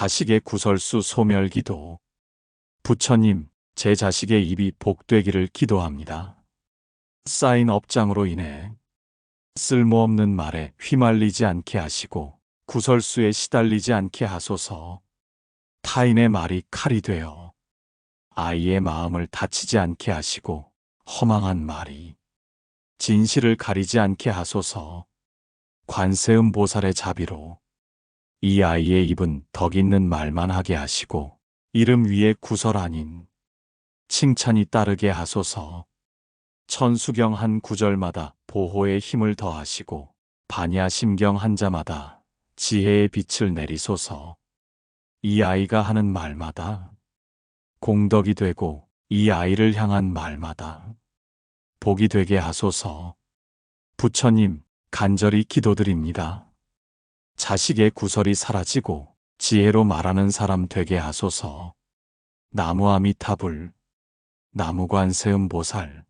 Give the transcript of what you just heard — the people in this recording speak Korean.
자식의 구설수 소멸 기도. 부처님, 제 자식의 입이 복되기를 기도합니다. 쌓인 업장으로 인해 쓸모없는 말에 휘말리지 않게 하시고 구설수에 시달리지 않게 하소서. 타인의 말이 칼이 되어 아이의 마음을 다치지 않게 하시고 허망한 말이 진실을 가리지 않게 하소서. 관세음 보살의 자비로 이 아이의 입은 덕 있는 말만 하게 하시고 이름 위에 구설 아닌 칭찬이 따르게 하소서. 천수경 한 구절마다 보호의 힘을 더하시고 반야 심경 한 자마다 지혜의 빛을 내리소서. 이 아이가 하는 말마다 공덕이 되고 이 아이를 향한 말마다 복이 되게 하소서. 부처님, 간절히 기도드립니다. 자식의 구설이 사라지고 지혜로 말하는 사람 되게 하소서. 나무 아미타불, 나무관 세음보살,